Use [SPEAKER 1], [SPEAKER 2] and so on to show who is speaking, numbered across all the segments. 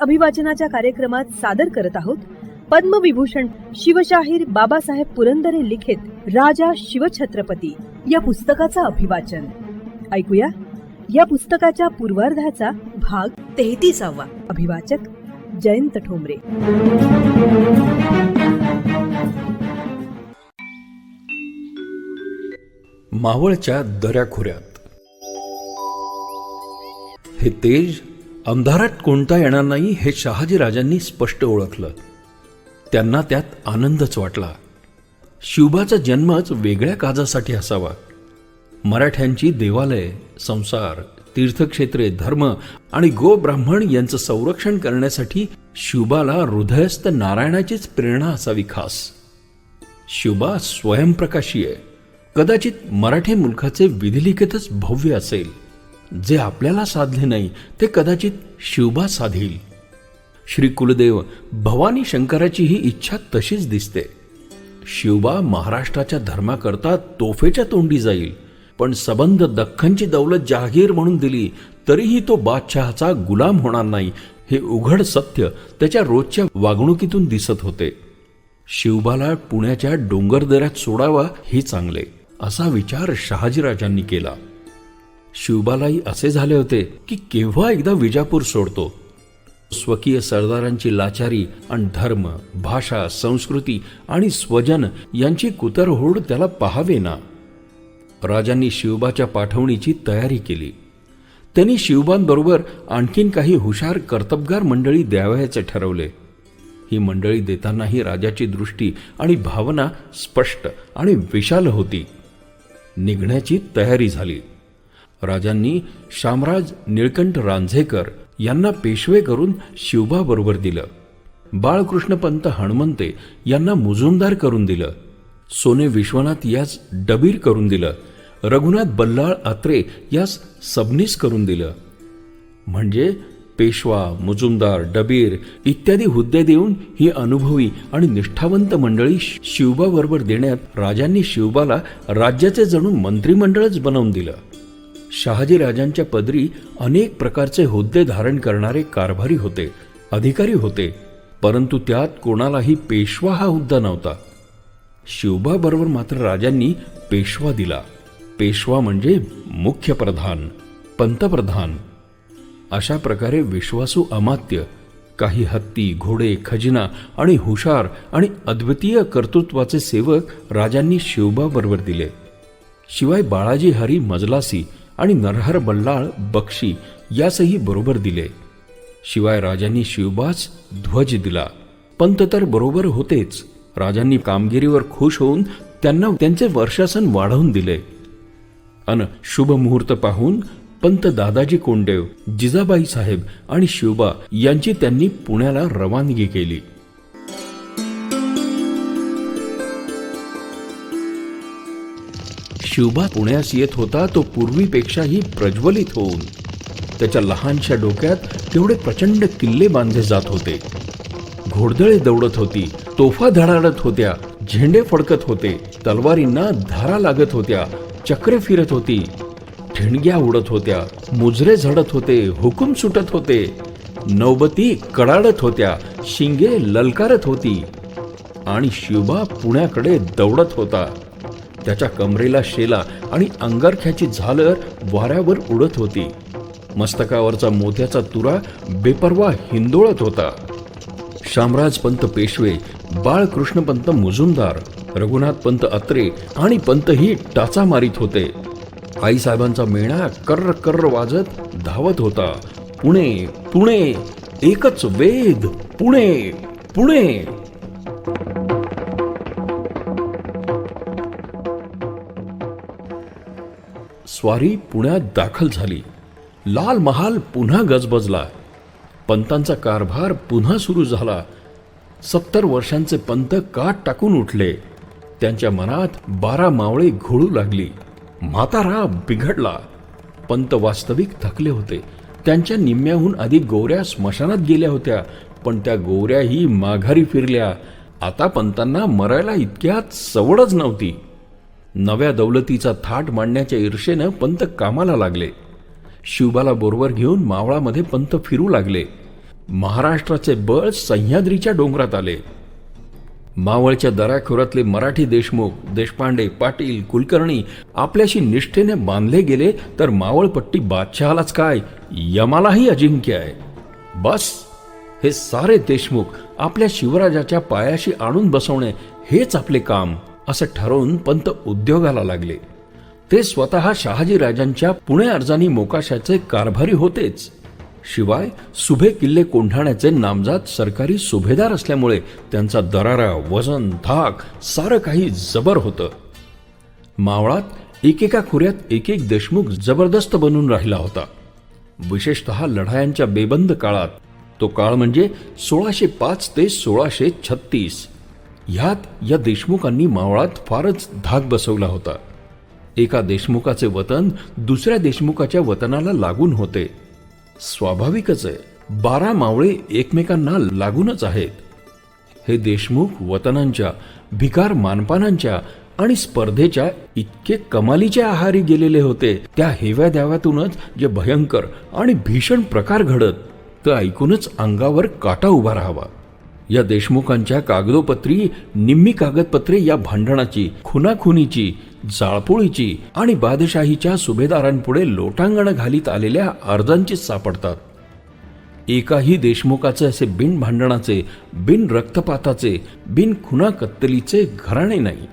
[SPEAKER 1] अभिवाचनाच्या कार्यक्रमात सादर करत आहोत. पद्मविभूषण शिवशाहीर बाबासाहेब पुरंदरे लिखित राजा शिवछत्रपती या पुस्तकाचं अभिवाचन. ऐकूया. या पुस्तकाच्या पूर्वार्धाचा भाग तेहतीसावा. अभिवाचक जयंत ठोंबरे.
[SPEAKER 2] मावळच्या दऱ्याखोऱ्यात. हे तेज अंधारात कोणता येणार नाही हे शहाजीराजांनी स्पष्ट ओळखलं. त्यांना त्यात आनंदच वाटला. शिवबाचा जन्मच वेगळ्या काजासाठी असावा. मराठ्यांची देवालय संसार तीर्थक्षेत्रे धर्म आणि गो ब्राह्मण यांचं संरक्षण करण्यासाठी शिवबाला हृदयस्थ नारायणाचीच प्रेरणा असावी खास. शिवबा स्वयंप्रकाशी आहे कदाचित मराठी मुलखाचे विधिलिखितच भव्य असेल. जे आपल्याला साधले नाही ते कदाचित शिवबा साधील. श्री कुलदेव भवानी शंकराची ही इच्छा तशीच दिसते. शिवबा महाराष्ट्राच्या धर्माकरता तोफेच्या तोंडी जाईल पण सबंध दख्खनची दौलत जहागीर म्हणून दिली तरीही तो बादशहाचा गुलाम होणार नाही हे उघड सत्य त्याच्या रोजच्या वागणुकीतून दिसत होते. शिवबाला पुण्याच्या डोंगरदऱ्यात सोडावा हे चांगले असा विचार शहाजीराजांनी केला. शिवबालाही असे झाले होते की केव्हा एकदा विजापूर सोडतो. स्वकीय सरदारांची लाचारी आणि धर्म भाषा संस्कृती आणि स्वजन यांची कुतरहोड त्याला पाहावे ना राजांनी शिवबाच्या पाठवणीची तयारी केली. त्यांनी शिवबांबरोबर आणखीन काही हुशार कर्तबगार मंडळी द्यावयाचे ठरवले. ही मंडळी देतानाही राजाची दृष्टी आणि भावना स्पष्ट आणि विशाल होती. निघण्याची तयारी झाली. राजांनी शामराज निळकंठ रांझेकर यांना पेशवे करून शिवबाबरोबर दिलं. बाळकृष्णपंत हणमंते यांना मुजुमदार करून दिलं. सोने विश्वनाथ यास डबीर करून दिलं. रघुनाथ बल्लाळ आत्रे यास सबनीस करून दिलं. म्हणजे पेशवा मुजुमदार डबीर इत्यादी हुद्दे देऊन ही अनुभवी आणि निष्ठावंत मंडळी शिवबाबरोबर देण्यात राजांनी शिवबाला राज्याचे जणू मंत्रिमंडळच बनवून दिलं. शहाजी राजांच्या पदरी अनेक प्रकारचे हुद्दे धारण करणारे कारभारी होते अधिकारी होते परंतु त्यात कोणालाही पेशवा हा हुद्दा नव्हता. शिवबा बरोबर मात्र राजांनी पेशवा दिला. पेशवा म्हणजे मुख्य प्रधान पंतप्रधान. अशा प्रकारे विश्वासू अमात्य काही हत्ती घोडे खजिना आणि हुशार आणि अद्वितीय कर्तृत्वाचे सेवक राजांनी शिवबा बरोबर दिले. शिवाय बाळाजी हरी मजलासी आणि नरहर बल्लाळ बक्षी यासही बरोबर दिले. शिवाय राजांनी शिवबास ध्वज दिला. पंत तर बरोबर होतेच. राजांनी कामगिरीवर खुश होऊन त्यांना त्यांचे वर्षासन वाढवून दिले. अन शुभ मुहूर्त पाहून पंत दादाजी कोंडेव जिजाबाई साहेब आणि शिवबा यांची त्यांनी पुण्याला रवानगी केली. शिवबा पुण्यास येत होता तो पूर्वीपेक्षाही प्रज्वलित होऊन. त्याच्या लहानशा डोक्यात तेवढे प्रचंड किल्ले बांधले जात होते. घोडदळे दौडत होती तोफा धडाडत होत्या झेंडे फडकत होते तलवारींना धारा लागत होत्या चक्रे फिरत होती. ठिणग्या उडत होत्या मुजरे झडत होते हुकूम सुटत होते. नौबती कडाडत होत्या शिंगे ललकारत होती. आणि शिवबा पुण्याकडे दौडत होता. त्याच्या कमरेला शेला आणि अंगारख्याची झालर वाऱ्यावर उडत होती. मस्तकावरचा मोत्याचा तुरा बेपरवा हिंदोळत होता. शामराज पंत पेशवे बाळकृष्णपंत मुजुमदार रघुनाथ पंत अत्रे आणि पंतही टाचा मारित होते. आईसाहेबांचा मेणा कर्र कर्र वाजत धावत होता. पुणे पुणे एकच वेद पुणे पुणे! स्वारी पुण्यात दाखल झाली. लाल महाल पुन्हा गजबजला. पंतांचा कारभार पुन्हा सुरू झाला. सत्तर वर्षांचे पंत काट टाकून उठले. त्यांच्या मनात बारा मावळे घोळू लागली. म्हातारा बिघडला. पंत वास्तविक थकले होते. त्यांच्या निम्म्याहून अधिक गोऱ्या स्मशानात गेल्या होत्या पण त्या गोऱ्याही माघारी फिरल्या. आता पंतांना मरायला इतक्यात सवडच नव्हती. नव्या दौलतीचा थाट मांडण्याच्या ईर्षेनं पंत कामाला लागले. शिवबाला बरोबर घेऊन मावळामध्ये पंत फिरू लागले. महाराष्ट्राचे बळ सह्याद्रीच्या डोंगरात आले. मावळच्या दराखोऱ्यातले मराठी देशमुख देशपांडे पाटील कुलकर्णी आपल्याशी निष्ठेने बांधले गेले तर मावळपट्टी बादशहालाच काय? यमालाही अजिंक्य आहे. बस हे सारे देशमुख आपल्या शिवराजाच्या पायाशी आणून बसवणे हेच आपले काम. असं ठरवून पंत उद्योगाला लागले. ते स्वतः शहाजीराजांच्या पुणे अर्जानी मोकाशाचे कारभारी होतेच. शिवाय सुभे किल्ले कोंढाण्याचे नामजात सरकारी सुभेदार असल्यामुळे त्यांचा दरारा वजन धाक सारं काही जबर होतं. मावळात एकेका खोऱ्यात एक एक देशमुख जबरदस्त बनून राहिला होता. विशेषतः लढायांच्या बेबंद काळात. तो काळ म्हणजे सोळाशे पाच ते सोळाशे छत्तीस. ह्यात या देशमुखांनी मावळात फारच धाक बसवला होता. एका देशमुखाचे वतन दुसऱ्या देशमुखाच्या वतनाला लागून होते. स्वाभाविकच आहे बारा मावळे एकमेकांना लागूनच आहेत. हे देशमुख वतनांच्या भिकार मानपानांच्या आणि स्पर्धेच्या इतके कमालीच्या आहारी गेलेले होते त्या हेव्या द्याव्यातूनच जे भयंकर आणि भीषण प्रकार घडत ते ऐकूनच अंगावर काटा उभा राहावा. या देशमुखांच्या कागदोपत्री निम्मी कागदपत्रे या भांडणाची खुनाखुनीची जाळपोळीची आणि बादशाहीच्या सुभेदारांपुढे लोटांगण घालीत आलेल्या अर्जांचीच सापडतात. एकाही देशमुखाचे असे बिन भांडणाचे बिन रक्तपाताचे बिन खुना कत्तलीचे घराणे नाही.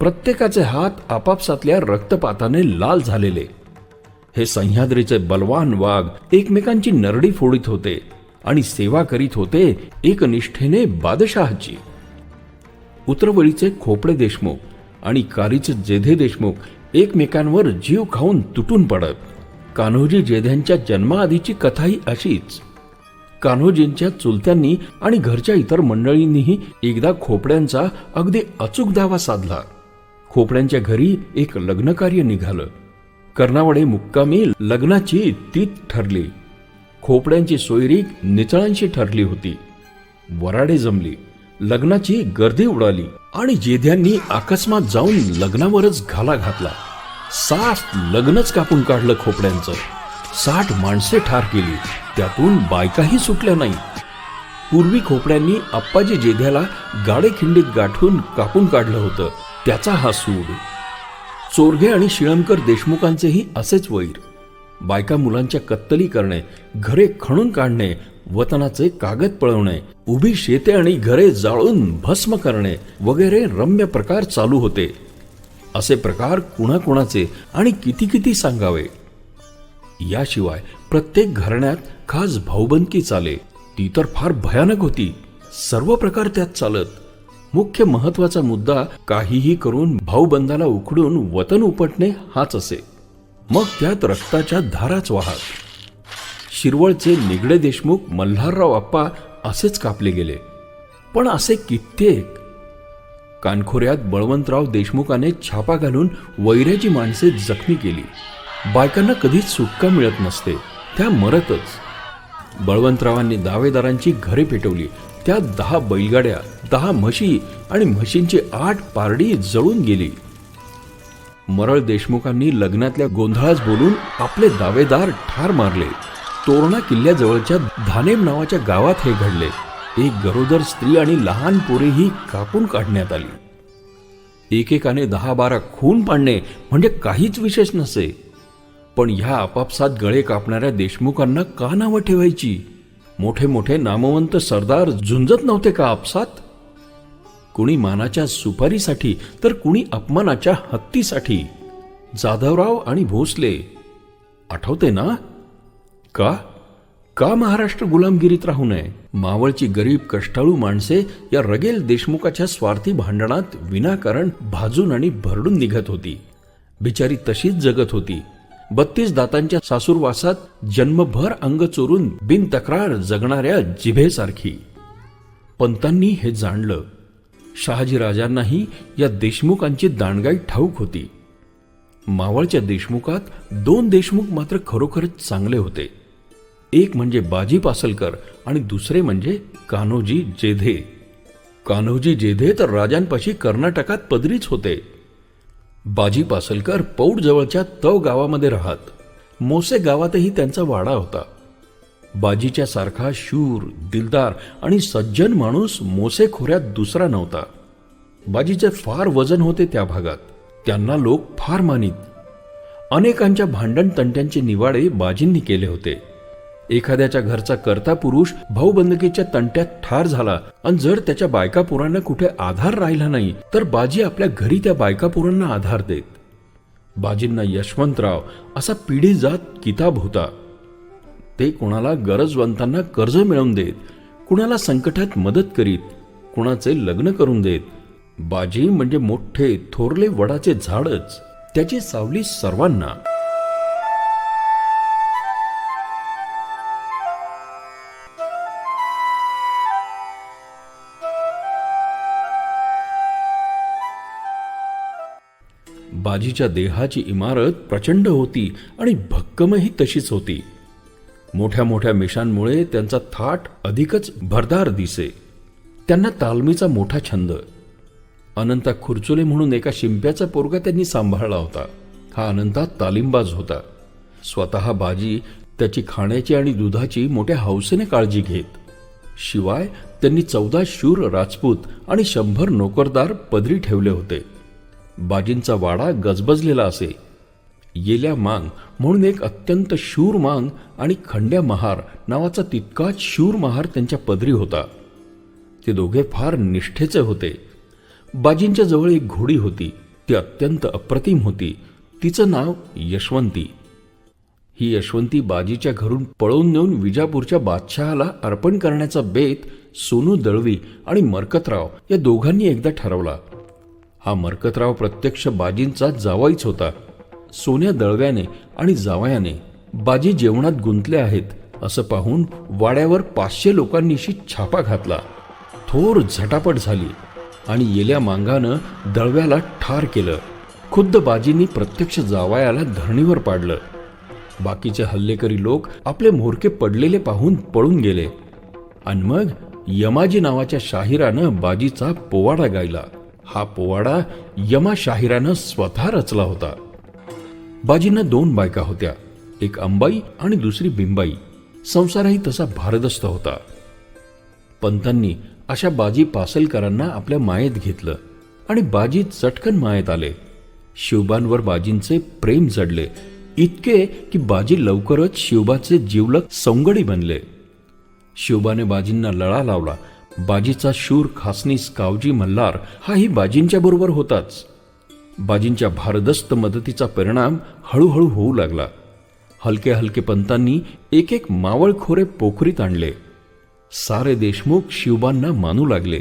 [SPEAKER 2] प्रत्येकाचे हात आपापसातल्या रक्तपाताने लाल झालेले. हे सह्याद्रीचे बलवान वाघ एकमेकांची नरडी फोडीत होते. आणि सेवा करीत होते एकनिष्ठेने बादशहाची. उतरवळीचे खोपडे देशमुख आणि कारीचे जेधे देशमुख एकमेकांवर जीव खाऊन तुटून पडत. कान्होजी जेध्यांच्या जन्माआधीची कथाही अशीच. कान्होजींच्या चुलत्यांनी आणि घरच्या इतर मंडळींनीही एकदा खोपड्यांचा अगदी अचूक दावा साधला. खोपड्यांच्या घरी एक लग्नकार्य निघालं. कर्णावडे मुक्कामी लग्नाची तीत ठरली. खोपड्यांची सोयरीक निचळांशी ठरली होती. वराडे जमली. लग्नाची गर्दी उडाली आणि जेध्यांनी अकस्मात जाऊन लग्नावरच घाला घातला. साठ लग्नच कापून काढलं खोपड्यांचं. साठ माणसे ठार केली. त्यातून बायकाही सुटल्या नाही. पूर्वी खोपड्यांनी आप्पाजी जेध्याला गाडे खिंडीत गाठून कापून काढलं होतं. त्याचा हा सूड. चोरघे आणि शिळमकर देशमुखांचेही असेच वैर. बायका मुलांच्या कत्तली करणे घरे खणून काढणे वतनाचे कागद पळवणे उभी शेते आणि घरे जाळून भस्म करणे वगैरे रम्य प्रकार चालू होते. असे प्रकार कुणाकुणाचे आणि किती किती सांगावे? याशिवाय प्रत्येक घराण्यात खास भाऊबंदकी चाले. ती तर फार भयानक होती. सर्व प्रकार त्यात चालत. मुख्य महत्त्वाचा मुद्दा काहीही करून भाऊबंदाला उखडून वतन उपटणे हाच असे. मग त्यात रक्ताच्या धाराच वाहत शिरवळचे निगडे देशमुख मल्हारराव आप्पा असेच कापले गेले. पण असे कित्येक. कानखोऱ्यात बळवंतराव देशमुखाने छापा घालून वैऱ्याची माणसे जखमी केली. बायकांना कधीच सुटका मिळत नसते त्या मरतच. बळवंतरावांनी दावेदारांची घरे पेटवली. त्यात दहा बैलगाड्या दहा म्हशी आणि म्हशींची आठ पारडी जळून गेली. मरळ देशमुखांनी लग्नातल्या गोंधळास बोलून आपले दावेदार ठार मारले. तोरणा किल्ल्याजवळच्या धानेम नावाच्या गावात हे घडले. एक गरोदर स्त्री आणि लहान पोरेही कापून काढण्यात आली. एकेकाने दहा बारा खून पाडणे म्हणजे काहीच विशेष नसे. पण ह्या आपापसात गळे कापणाऱ्या देशमुखांना का नावं ठेवायची? मोठे मोठे नामवंत सरदार झुंजत नव्हते का आपसात? कुणी मानाच्या सुपारीसाठी तर कुणी अपमानाच्या हत्तीसाठी. जाधवराव आणि भोसले. आठवते ना? का? का महाराष्ट्र गुलामगिरीत राहू नये? मावळची गरीब कष्टाळू माणसे या रगेल देशमुखाच्या स्वार्थी भांडणात विनाकारण भाजून आणि भरडून निघत होती. बिचारी तशीच जगत होती. बत्तीस दातांच्या सासूरवासात जन्मभर अंग चोरून बिन तक्रार जगणाऱ्या जिभेसारखी. पंतांनी हे जाणलं. शहाजीराजांनाही या देशमुखांची दांडगाई ठाऊक होती. मावळच्या देशमुखात दोन देशमुख मात्र खरोखरच चांगले होते. एक म्हणजे बाजी पासलकर आणि दुसरे म्हणजे कान्होजी जेधे. कान्होजी जेधे तर राजांपाशी कर्नाटकात पदरीच होते. बाजी पासलकर पौड जवळच्या तव गावामध्ये राहत. मोसे गावातही त्यांचा वाडा होता. बाजीच्या सारखा शूर दिलदार आणि सज्जन माणूस मोसेखोऱ्यात दुसरा नव्हता. बाजीचे फार वजन होते त्या भागात. त्यांना लोक फार मानित. अनेकांच्या भांडण तंट्यांचे निवाडे बाजींनी केले होते. एखाद्याच्या घरचा कर्ता पुरुष भाऊबंदकीच्या तंट्यात ठार झाला आणि जर त्याच्या बायकापुरांना कुठे आधार राहिला नाही तर बाजी आपल्या घरी त्या बायकापुरांना आधार देत. बाजींना यशवंतराव असा पिढी जात किताब होता. ते कोणाला गरजवंतांना कर्ज मिळवून देत कुणाला संकटात मदत करीत कुणाचे लग्न करून देत. बाजी म्हणजे मोठे थोरले वडाचे झाडच त्याची सावली सर्वांना. बाजीच्या देहाची इमारत प्रचंड होती आणि भक्कमही तशीच होती. मोठ्या मोठ्या मिशांमुळे त्यांचा थाट अधिकच भरदार दिसे. त्यांना तालमीचा मोठा छंद. अनंता खुर्चुले म्हणून एका शिंप्याचा पोरगा त्यांनी सांभाळला होता. हा अनंता तालीमबाज होता. स्वतः बाजी त्याची खाण्याची आणि दुधाची मोठ्या हौसेने काळजी घेत. शिवाय त्यांनी चौदा शूर राजपूत आणि शंभर नोकरदार पदरी ठेवले होते. बाजींचा वाडा गजबजलेला असे. येल्या मांग म्हणून एक अत्यंत शूर मांग आणि खंड्या महार नावाचा तितकाच शूर महार त्यांच्या पदरी होता. ते दोघे फार निष्ठेचे होते. बाजींच्या जवळ एक घोडी होती. ती अत्यंत अप्रतिम होती. तिचं नाव यशवंती. ही यशवंती बाजीच्या घरून पळवून नेऊन विजापूरच्या बादशहाला अर्पण करण्याचा बेत सोनू दळवी आणि मरकतराव या दोघांनी एकदा ठरवला. हा मरकतराव प्रत्यक्ष बाजींचा जावाईच होता. सोन्या दळव्याने आणि जावयाने बाजी जेवणात गुंतले आहेत असं पाहून वाड्यावर पाचशे लोकांनीशी छापा घातला. थोर झटापट झाली आणि येल्या मांगानं दळव्याला ठार केलं. खुद्द बाजींनी प्रत्यक्ष जावयाला धरणीवर पाडलं. बाकीचे हल्लेकरी लोक आपले म्होरके पडलेले पाहून पळून गेले. आणि मग यमाजी नावाच्या शाहिरानं बाजीचा पोवाडा गायला. हा पोवाडा यमा शाहिरानं स्वतः रचला होता. बाजींना दोन बायका होत्या एक अंबाई आणि दुसरी बिंबाई. संसारही तसा भारदस्त होता. पंतांनी अशा बाजी पासलकरांना आपल्या मायेत घेतलं आणि बाजी चटकन मायेत आले. शिवबांवर बाजींचे प्रेम जडले इतके की बाजी लवकरच शिवबाचे जीवलक सौंगडी बनले. शिवबाने बाजींना लळा लावला बाजीचा शूर खासनीस कावजी मल्हार हाही बाजींच्या बरोबर होताच. बाजींच्या भारदस्त मदतीचा परिणाम हळूहळू होऊ लागला. हलके हलके पंतांनी एक एक मावळखोरे पोखरीत आणले. सारे देशमुख शिवबांना मानू लागले.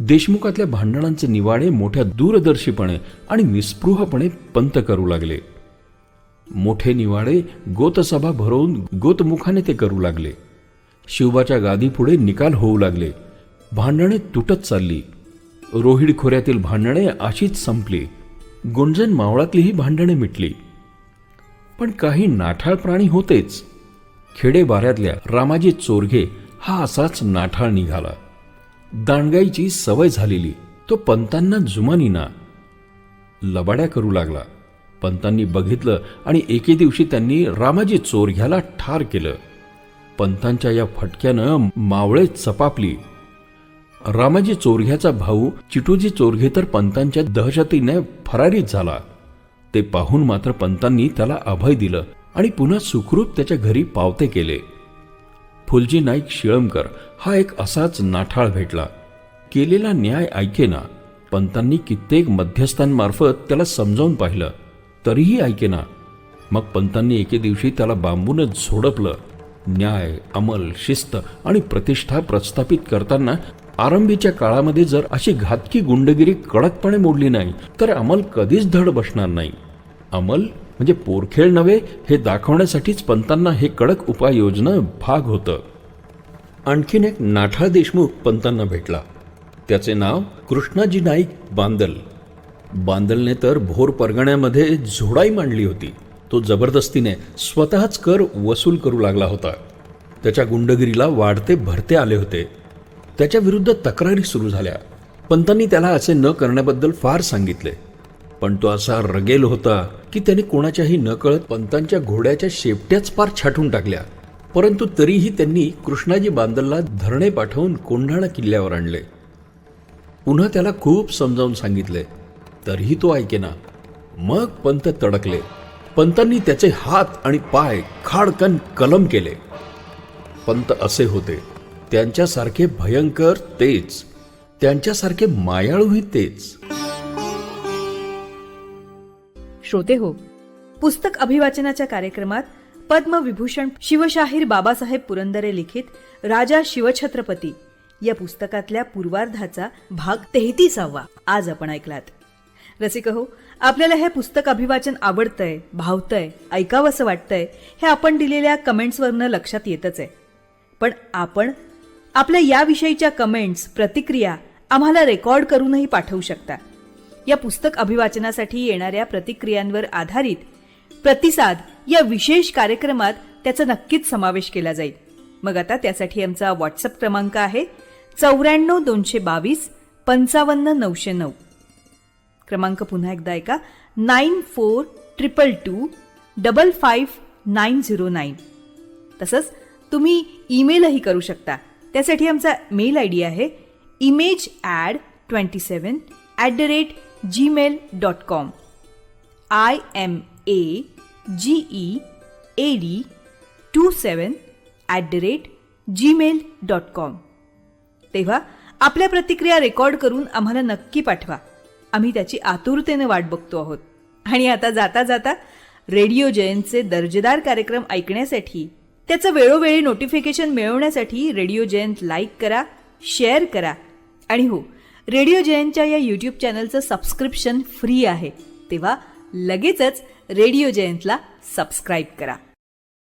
[SPEAKER 2] देशमुखातल्या भांडणांचे निवाडे मोठ्या दूरदर्शीपणे आणि निस्पृहपणे पंत करू लागले. मोठे निवाडे गोतसभा भरवून गोतमुखाने ते करू लागले. शिवबाच्या गादीपुढे निकाल होऊ लागले. भांडणे तुटत चालली. रोहिड खोऱ्यातील भांडणे अशीच संपली. गुंजन मावळातलीही भांडणे मिटली. पण काही नाठाळ प्राणी होतेच. खेडेबाऱ्यातल्या रामाजी चोरघे हा असाच नाठाळ निघाला. दांडगाईची सवय झालेली तो पंतांना जुमानीना. लबाड्या करू लागला. पंतांनी बघितलं आणि एके दिवशी त्यांनी रामाजी चोरघ्याला ठार केलं. पंतांच्या या फटक्यानं मावळे चपापली. रामाजी चोरघ्याचा भाऊ चिटूजी चोरघे तर पंतांच्या दहशतीने फरारीत झाला. ते पाहून मात्र पंतांनी त्याला अभय दिलं आणि पुन्हा सुखरूप त्याच्या घरी पावते केले. फुलजी नाईक शिळमकर हा एक असाच नाठाळ भेटला. केलेला न्याय ऐकेना पंतांनी कित्येक मध्यस्थांमार्फत त्याला समजावून पाहिलं. तरीही ऐकेना मग पंतांनी एके दिवशी त्याला बांबूनच झोडपलं. न्याय अमल शिस्त आणि प्रतिष्ठा प्रस्थापित करताना आरंभीच्या काळामध्ये जर अशी घातकी गुंडगिरी कडकपणे मोडली नाही तर अमल कधीच धड बसणार नाही. अमल म्हणजे पोरखेळ नव्हे हे दाखवण्यासाठीच पंतांना हे कडक उपाययोजना भाग होतं. आणखीन एक नाठाळ देशमुख पंतांना भेटला. त्याचे नाव कृष्णाजी नाईक बांदल. बांदलने तर भोर परगण्यामध्ये झोडाई मांडली होती. तो जबरदस्तीने स्वतःच कर वसूल करू लागला होता. त्याच्या गुंडगिरीला वाढते भरते आले होते. त्याच्या विरुद्ध तक्रारी सुरू झाल्या. पंतांनी त्याला असे न करण्याबद्दल फार सांगितले. पण तो असा रगेल होता की त्याने कोणाच्याही नकळत पंतांच्या घोड्याच्या शेपट्याच पार छाटून टाकल्या. परंतु तरीही त्यांनी कृष्णाजी बांदलला धरणे पाठवून कोंढाणा किल्ल्यावर आणले. पुन्हा त्याला खूप समजावून सांगितले. तरीही तो ऐकेना. मग पंत तडकले. पंतांनी त्याचे हात आणि पाय खाडकन कलम केले. पंत असे होते. त्यांच्यासारखे भयंकर तेच त्यांच्यासारखे मायाळूही तेच
[SPEAKER 1] श्रोते हो पुस्तक अभिवाचनाच्या कार्यक्रमात पद्मविभूषण शिवशाहीर बाबासाहेब पुरंदरे लिखित राजा शिवछत्रपती या पुस्तकातल्या पूर्वार्धाचा भाग तेहतीसावा. आज आपण ऐकलात. रसिक हो आपल्याला हे पुस्तक अभिवाचन आवडतंय भावतंय ऐकावंसं वाटतंय हे आपण दिलेल्या कमेंट्सवरनं लक्षात येतच आहे पण आपण आपल्या याविषयीच्या कमेंट्स प्रतिक्रिया आम्हाला रेकॉर्ड करूनही पाठवू शकता. या पुस्तक अभिवाचनासाठी येणाऱ्या प्रतिक्रियांवर आधारित प्रतिसाद या विशेष कार्यक्रमात त्याचा नक्कीच समावेश केला जाईल. मग आता त्यासाठी आमचा व्हॉट्सअप क्रमांक आहे चौऱ्याण्णव दोनशे बावीस पंचावन्न नऊशे नऊ. क्रमांक पुन्हा एकदा ऐका. Nine four triple two double five nine zero nine. तसंच तुम्ही ईमेलही करू शकता. त्यासाठी आमचा मेल आय डी आहे image ad twenty seven at the rate Gmail dot com I M A G E A D two seven at the rate Gmail dot com तेव्हा आपल्या प्रतिक्रिया रेकॉर्ड करून आम्हाला नक्की पाठवा. आम्ही त्याची आतुरतेने वाट बघतो आहोत. आणि आता जाता जाता रेडिओ जयंतचे दर्जेदार कार्यक्रम ऐकण्यासाठी त्याचं वेळोवेळी नोटिफिकेशन मिळवण्यासाठी रेडिओ जयंत लाईक करा शेअर करा. आणि हो रेडिओ जयंतच्या या यूट्यूब चॅनलचं सबस्क्रिप्शन फ्री आहे. तेव्हा लगेचच रेडिओ जयंतला सबस्क्राईब करा.